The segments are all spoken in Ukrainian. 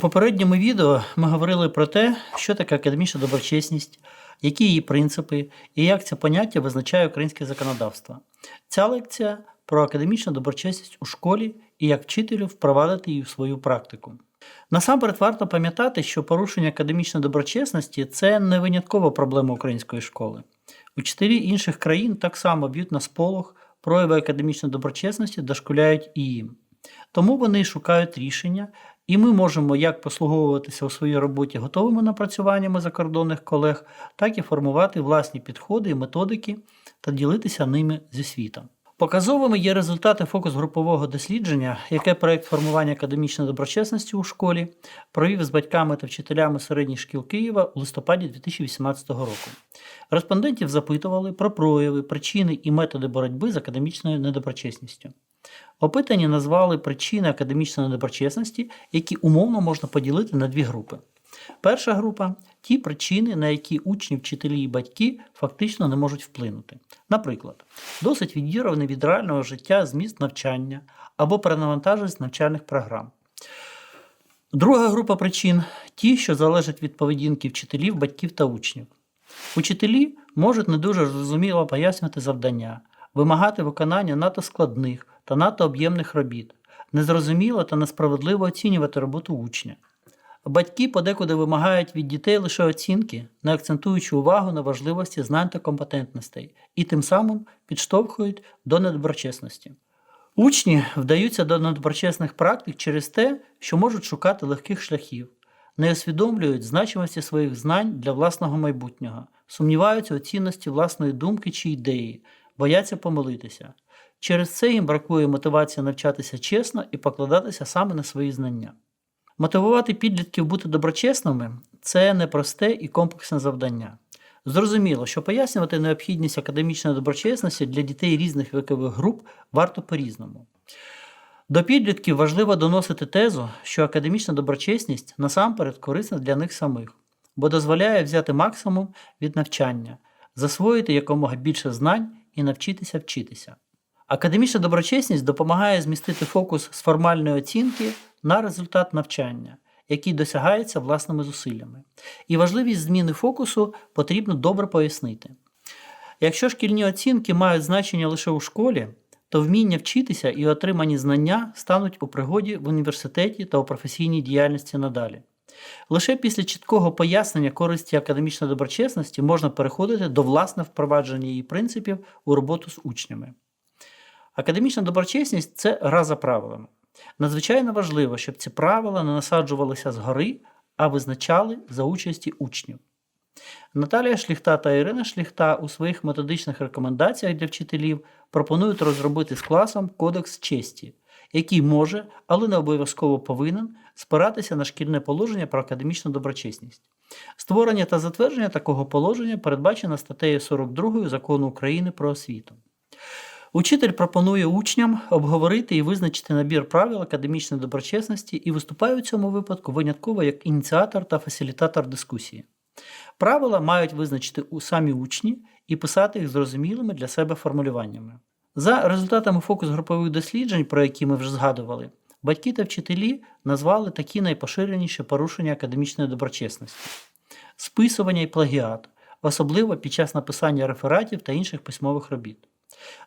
попередньому відео ми говорили про те, що таке академічна доброчесність, які її принципи і як це поняття визначає українське законодавство. Ця лекція про академічну доброчесність у школі і як вчителю впровадити її в свою практику. Насамперед варто пам'ятати, що порушення академічної доброчесності це не виняткова проблема української школи. Учителі інших країн так само б'ють на сполох, прояви академічної доброчесності дошкуляють і їм. Тому вони шукають рішення, і ми можемо як послуговуватися у своїй роботі готовими напрацюваннями закордонних колег, так і формувати власні підходи і методики та ділитися ними зі світом. Показовими є результати фокус-групового дослідження, яке проєкт формування академічної доброчесності у школі провів з батьками та вчителями середніх шкіл Києва у листопаді 2018 року. Респондентів запитували про прояви, причини і методи боротьби з академічною недоброчесністю. Опитані назвали причини академічної недоброчесності, які умовно можна поділити на дві групи. Перша група ті причини, на які учні, вчителі і батьки фактично не можуть вплинути. Наприклад, досить відірваний від реального життя зміст навчання або перенавантаженість навчальних програм. Друга група причин ті, що залежать від поведінки вчителів, батьків та учнів. Учителі можуть не дуже зрозуміло пояснювати завдання, вимагати виконання надто складних та надто об'ємних робіт, незрозуміло та несправедливо оцінювати роботу учня. Батьки подекуди вимагають від дітей лише оцінки, не акцентуючи увагу на важливості знань та компетентностей, і тим самим підштовхують до недоброчесності. Учні вдаються до недоброчесних практик через те, що можуть шукати легких шляхів, не усвідомлюють значимості своїх знань для власного майбутнього, сумніваються у цінності власної думки чи ідеї, бояться помилитися. Через це їм бракує мотивації навчатися чесно і покладатися саме на свої знання. Мотивувати підлітків бути доброчесними це непросте і комплексне завдання. Зрозуміло, що пояснювати необхідність академічної доброчесності для дітей різних вікових груп варто по-різному. До підлітків важливо доносити тезу, що академічна доброчесність насамперед корисна для них самих, бо дозволяє взяти максимум від навчання, засвоїти якомога більше знань і навчитися вчитися. Академічна доброчесність допомагає змістити фокус з формальної оцінки на результат навчання, який досягається власними зусиллями. І важливість зміни фокусу потрібно добре пояснити. Якщо шкільні оцінки мають значення лише у школі, то вміння вчитися і отримані знання стануть у пригоді в університеті та у професійній діяльності надалі. Лише після чіткого пояснення користі академічної доброчесності можна переходити до власне впровадження її принципів у роботу з учнями. Академічна доброчесність це гра за правилами. Надзвичайно важливо, щоб ці правила не насаджувалися згори, а визначали за участі учнів. Наталія Шліхта та Ірина Шліхта у своїх методичних рекомендаціях для вчителів пропонують розробити з класом кодекс честі, який може, але не обов'язково повинен спиратися на шкільне положення про академічну доброчесність. Створення та затвердження такого положення передбачено статтею 42 закону України про освіту. Учитель пропонує учням обговорити і визначити набір правил академічної доброчесності і виступає у цьому випадку винятково як ініціатор та фасилітатор дискусії. Правила мають визначити у самі учні і писати їх зрозумілими для себе формулюваннями. За результатами фокус-групових досліджень, про які ми вже згадували, батьки та вчителі назвали такі найпоширеніші порушення академічної доброчесності: списування і плагіат, особливо під час написання рефератів та інших письмових робіт.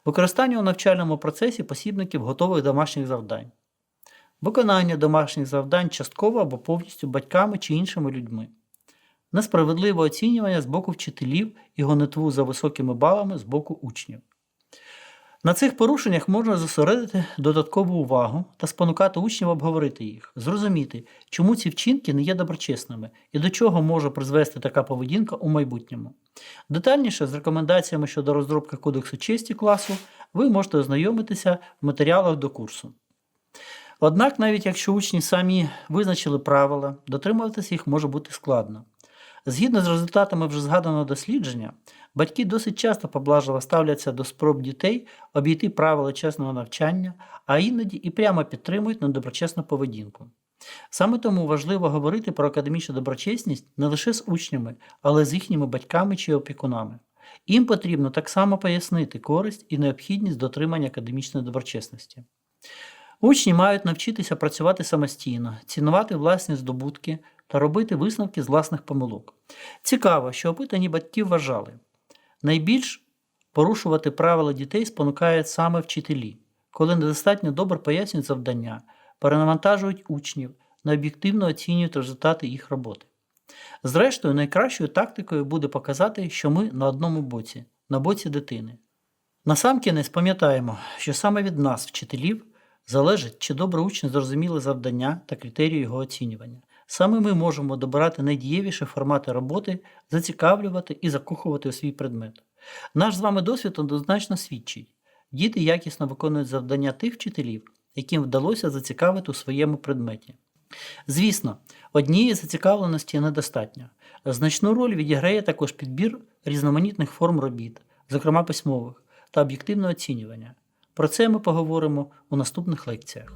Використання у навчальному процесі посібників готових домашніх завдань, виконання домашніх завдань частково або повністю батьками чи іншими людьми, несправедливе оцінювання з боку вчителів і гонитву за високими балами з боку учнів. На цих порушеннях можна зосередити додаткову увагу та спонукати учнів обговорити їх, зрозуміти, чому ці вчинки не є доброчесними і до чого може призвести така поведінка у майбутньому. Детальніше з рекомендаціями щодо розробки кодексу честі класу ви можете ознайомитися в матеріалах до курсу. Однак, навіть якщо учні самі визначили правила, дотримуватися їх може бути складно. Згідно з результатами вже згаданого дослідження, батьки досить часто поблажливо ставляться до спроб дітей обійти правила чесного навчання, а іноді і прямо підтримують недоброчесну поведінку. Саме тому важливо говорити про академічну доброчесність не лише з учнями, але з їхніми батьками чи опікунами. Їм потрібно так само пояснити користь і необхідність дотримання академічної доброчесності. Учні мають навчитися працювати самостійно, цінувати власні здобутки та робити висновки з власних помилок. Цікаво, що опитані батьки вважали, найбільш порушувати правила дітей спонукають саме вчителі, коли недостатньо добре пояснюють завдання, перенавантажують учнів, необ'єктивно оцінюють результати їх роботи. Зрештою, найкращою тактикою буде показати, що ми на одному боці, на боці дитини. Насамкінець пам'ятаємо, що саме від нас, вчителів, залежить, чи добре учні зрозуміли завдання та критерії його оцінювання. Саме ми можемо добирати найдієвіші формати роботи, зацікавлювати і закохувати у свій предмет. Наш з вами досвід однозначно свідчить. Діти якісно виконують завдання тих вчителів, яким вдалося зацікавити у своєму предметі. Звісно, однієї зацікавленості недостатньо. Значну роль відіграє також підбір різноманітних форм робіт, зокрема письмових, та об'єктивне оцінювання. Про це ми поговоримо у наступних лекціях.